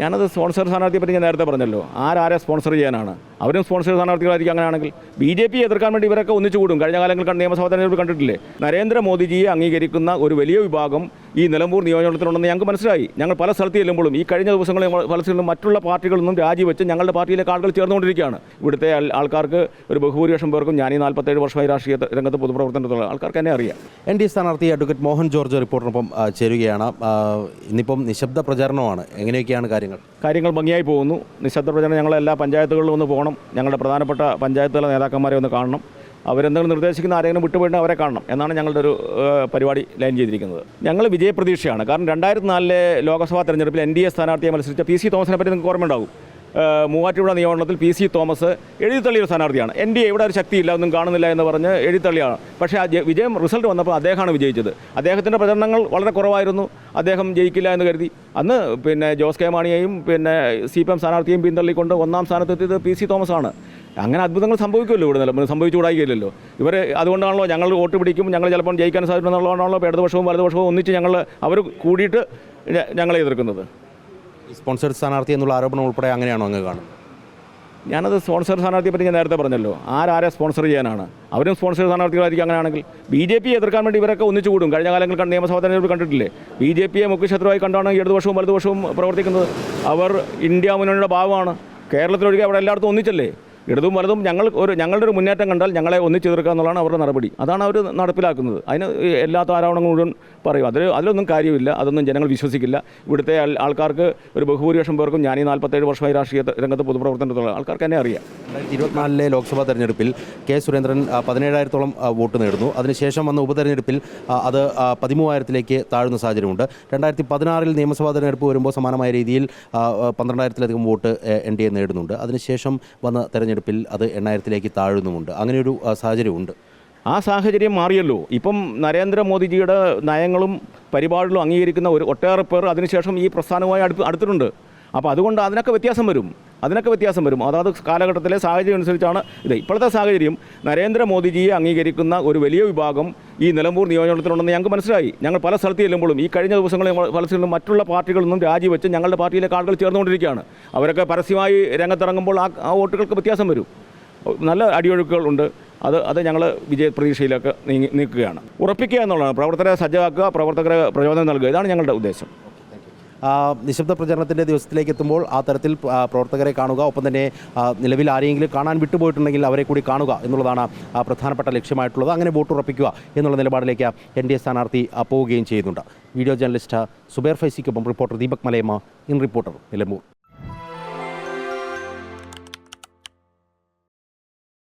ഞാനത് സ്പോൺസർ സ്ഥാനാർത്ഥിയെ പറ്റി ഞാൻ നേരത്തെ പറഞ്ഞല്ലോ. ആരാരെ സ്പോൺസർ ചെയ്യാനാണ്? അവരും സ്പോൺസർ സ്ഥാനാർത്ഥികളായിരിക്കും അങ്ങനെയാണെങ്കിൽ ബി ജെ പി എതിർക്കാൻ വേണ്ടി ഇവരൊക്കെ ഒന്നിച്ചു കൂടും കഴിഞ്ഞ കാലങ്ങളിൽ നിയമസഭാ തെരഞ്ഞെടുപ്പ് കണ്ടിട്ടില്ലേ? നരേന്ദ്രമോദിജിയെ അംഗീകരിക്കുന്ന ഒരു വലിയ വിഭാഗം ഈ നിലമ്പൂർ നിയോജകമണ്ഡലത്തിലുണ്ടെന്ന് ഞങ്ങൾക്ക് മനസ്സിലായി. ഞങ്ങൾ പല സ്ഥലത്ത് ചെല്ലുമ്പോഴും ഈ കഴിഞ്ഞ ദിവസങ്ങളിൽ പല സ്ഥലത്തും മറ്റുള്ള പാർട്ടികളിൽ രാജിവെച്ച് ഞങ്ങളുടെ പാർട്ടിയിലേക്ക് ആളുകൾ ചേർന്നുകൊണ്ടിരിക്കുകയാണ്. ഇവിടുത്തെ ആൾക്കാർക്ക് ഒരു ബഹുഭൂരിപക്ഷം പേർക്കും ഞാൻ ഈ നാൽപ്പത്തേഴ് വർഷമായി രാഷ്ട്രീയ രംഗത്ത് പൊതുപ്രവർത്തനത്തിലുള്ള ആൾക്കാർക്ക് തന്നെ അറിയാം. എൻ ഡി സ്ഥാനാർത്ഥി അഡ്വക്കേറ്റ് മോഹൻ ജോർജ് റിപ്പോർട്ടിനൊപ്പം ചേരുകയാണ്. ഇന്നിപ്പം നിശബ്ദ പ്രചാരണമാണ്. എങ്ങനെയൊക്കെയാണ് കാര്യങ്ങൾ? കാര്യങ്ങൾ ഭംഗിയായി പോകുന്നു. നിശബ്ദ പ്രചരണം ഞങ്ങൾ എല്ലാ പഞ്ചായത്തുകളിലും ഒന്ന് പോകണം. ഞങ്ങളുടെ പ്രധാനപ്പെട്ട പഞ്ചായത്തുകളിലെ നേതാക്കന്മാരെ ഒന്ന് കാണണം. അവരെന്തെങ്കിലും നിർദ്ദേശിക്കുന്ന ആരെങ്കിലും വിട്ടുപോയിട്ട് അവരെ കാണണം എന്നാണ് ഞങ്ങളുടെ ഒരു പരിപാടി ലൈൻ ചെയ്തിരിക്കുന്നത്. ഞങ്ങൾ വിജയപ്രതീക്ഷയാണ്. കാരണം രണ്ടായിരത്തി നാലിലെ ലോക്സഭാ തെരഞ്ഞെടുപ്പിൽ എൻ ഡി എ സ്ഥാനാർത്ഥിയെ മത്സരിച്ച പി സി തോമസിനെ പറ്റി നിങ്ങൾക്ക് ഓർമ്മയുണ്ടാകും. മൂവാറ്റുപുഴ നിയമമണ്ഡലത്തിൽ പി സി തോമസ് എഴുതിത്തള്ളിയ സ്ഥാനാർത്ഥിയാണ്. എൻ ഡി എ ഇവിടെ ഒരു ശക്തിയില്ല ഒന്നും കാണുന്നില്ല എന്ന് പറഞ്ഞ് എഴുതിത്തള്ളിയാണ്. പക്ഷേ ആ വിജയം റിസൾട്ട് വന്നപ്പോൾ അദ്ദേഹമാണ് വിജയിച്ചത്. അദ്ദേഹത്തിന്റെ പ്രചരണങ്ങൾ വളരെ കുറവായിരുന്നു. അദ്ദേഹം ജയിക്കില്ല എന്ന് കരുതി. അന്ന് പിന്നെ ജോസ് കെ മാണിയെയും പിന്നെ സി പി എം സ്ഥാനാർത്ഥിയെയും പിന്തള്ളിക്കൊണ്ട് ഒന്നാം സ്ഥാനത്തെത്തിയത് പി സി തോമസ് ആണ് അങ്ങനെ അത്ഭുതങ്ങൾ സംഭവിക്കുമല്ലോ ഇവിടെ നിലമ്പൂർ സംഭവിച്ചുകൂടായില്ലല്ലോ ഇവർ അതുകൊണ്ടാണല്ലോ ഞങ്ങൾ വോട്ട് പിടിക്കും ഞങ്ങൾ ചിലപ്പോൾ ജയിക്കാൻ സാധിക്കും എന്നുള്ളതാണല്ലോ ഇപ്പോൾ ഇടതുപക്ഷവും വലതുപക്ഷവും ഒന്നിച്ച് ഞങ്ങൾ അവർ കൂടിയിട്ട് ഞങ്ങളെ എതിർക്കുന്നത്. ഈ സ്പോൺസേഡ് സ്ഥാനാർത്ഥി എന്നുള്ള ആരോപണം ഉൾപ്പെടെ അങ്ങനെയാണോ അങ്ങ് കാണുന്നത്? ഞാനത് സ്പോൺസർ സ്ഥാനാർത്ഥിയെ പറ്റി ഞാൻ നേരത്തെ പറഞ്ഞല്ലോ. ആരാരെ സ്പോൺസർ ചെയ്യാനാണ്? അവരും സ്പോൺസർ സ്ഥാനാർത്ഥികളായിരിക്കും അങ്ങനെയാണെങ്കിൽ. ബി ജെ പി എതിർക്കാൻ വേണ്ടി ഇവരൊക്കെ ഒന്നിച്ചു കൂടും. കഴിഞ്ഞ കാലങ്ങളിൽ നിയമസഭാ തെരഞ്ഞെടുപ്പ് കണ്ടിട്ടില്ലേ? ബി ജെ പിയെ മുഖ്യശത്രുവായി കണ്ടാണ് ഇടതുപക്ഷവും വലതുപക്ഷവും പ്രവർത്തിക്കുന്നത്. അവർ ഇന്ത്യ മുന്നണിയുടെ ഭാഗമാണ്. കേരളത്തിലൊഴികെ അവിടെ എല്ലായിടത്തും ഒന്നിച്ചല്ലേ? ഇടതും വലതും ഞങ്ങൾ ഒരു ഞങ്ങളുടെ ഒരു മുന്നേറ്റം കണ്ടാൽ ഞങ്ങളെ ഒന്നിച്ചു തീർക്കുക എന്നുള്ളതാണ് അവരുടെ നടപടി. അതാണ് അവർ നടപ്പിലാക്കുന്നത്. അതിന് എല്ലാ മുഴുവൻ പറയും. അതിൽ അതിലൊന്നും കാര്യമില്ല. അതൊന്നും ജനങ്ങൾ വിശ്വസിക്കില്ല. ഇവിടുത്തെ ആൾക്കാർക്ക് ഒരു ബഹുഭൂരിപക്ഷം പേർക്കും ഞാൻ ഈ നാൽപ്പത്തേഴ് വർഷമായി രാഷ്ട്രീയ രംഗത്ത് പൊതുപ്രവർത്തനത്തിലുള്ള ആൾക്കാർക്ക് തന്നെ അറിയാം. ഇരുപത്തിനാലിലെ ലോക്സഭാ തെരഞ്ഞെടുപ്പിൽ കെ സുരേന്ദ്രൻ പതിനേഴായിരത്തോളം വോട്ട് നേടുന്നു. അതിനുശേഷം വന്ന ഉപതെരഞ്ഞെടുപ്പിൽ അത് പതിമൂവായിരത്തിലേക്ക് താഴ്ന്ന സാഹചര്യമുണ്ട്. രണ്ടായിരത്തി പതിനാറിൽ നിയമസഭാ തെരഞ്ഞെടുപ്പ് വരുമ്പോൾ സമാനമായ രീതിയിൽ പന്ത്രണ്ടായിരത്തിലധികം വോട്ട് എൻ ഡി എ നേടുന്നുണ്ട്. അതിനുശേഷം വന്ന തെരഞ്ഞെടുപ്പിൽ അത് എണ്ണായിരത്തിലേക്ക് താഴുന്നുമുണ്ട്. അങ്ങനെയൊരു സാഹചര്യമുണ്ട്. ആ സാഹചര്യം മാറിയല്ലോ. ഇപ്പം നരേന്ദ്രമോദിജിയുടെ നയങ്ങളും പരിപാടികളും അംഗീകരിക്കുന്ന ഒരു ഒട്ടേറെ പേർ അതിനുശേഷം ഈ പ്രസ്ഥാനവുമായി അടുത്ത് അടുത്തിട്ടുണ്ട്. അപ്പോൾ അതുകൊണ്ട് അതിനൊക്കെ വ്യത്യാസം വരും. അതിനൊക്കെ വ്യത്യാസം വരും. അതാത് കാലഘട്ടത്തിലെ സാഹചര്യം അനുസരിച്ചാണ് ഇത്. ഇപ്പോഴത്തെ സാഹചര്യം നരേന്ദ്രമോദിജിയെ അംഗീകരിക്കുന്ന ഒരു വലിയ വിഭാഗം ഈ നിലമ്പൂർ നിയോജകത്തിലുണ്ടെന്ന് ഞങ്ങൾക്ക് മനസ്സിലായി. ഞങ്ങൾ പല സ്ഥലത്ത് ചെല്ലുമ്പോഴും ഈ കഴിഞ്ഞ ദിവസങ്ങളിൽ പല സ്ഥലത്തും മറ്റുള്ള പാർട്ടികളിൽ നിന്നും രാജിവെച്ച് ഞങ്ങളുടെ പാർട്ടിയിലെ ആളുകൾ ചേർന്നുകൊണ്ടിരിക്കുകയാണ്. അവരൊക്കെ പരസ്യമായി രംഗത്തിറങ്ങുമ്പോൾ ആ ആ വോട്ടുകൾക്ക് വ്യത്യാസം വരും. നല്ല അടിയൊഴുക്കുകളുണ്ട്. അത് അത് ഞങ്ങൾ വിജയ പ്രതീക്ഷയിലൊക്കെ നീങ്ങി നീക്കുകയാണ്. ഉറപ്പിക്കുക എന്നുള്ളതാണ്. പ്രവർത്തകരെ സജ്ജമാക്കുക പ്രവർത്തകരെ പ്രചോദനം നൽകുക. ഇതാണ് ഞങ്ങളുടെ ഉദ്ദേശം. നിശബ്ദ പ്രചരണത്തിന്റെ ദിവസത്തിലേക്ക് എത്തുമ്പോൾ ആ തരത്തിൽ പ്രവർത്തകരെ കാണുക ഒപ്പം തന്നെ നിലവിൽ ആരെങ്കിലും കാണാൻ വിട്ടുപോയിട്ടുണ്ടെങ്കിൽ അവരെ കൂടി കാണുക എന്നുള്ളതാണ് പ്രധാനപ്പെട്ട ലക്ഷ്യമായിട്ടുള്ളത്. അങ്ങനെ വോട്ട് ഉറപ്പിക്കുക എന്നുള്ള നിലപാടിലേക്ക് എൻ ഡി എ സ്ഥാനാർത്ഥി പോവുകയും ചെയ്യുന്നുണ്ട്. Video journalist Zubair ഫൈസിക്കൊപ്പം reporter Deepak Malayamma in reporter Nilambur.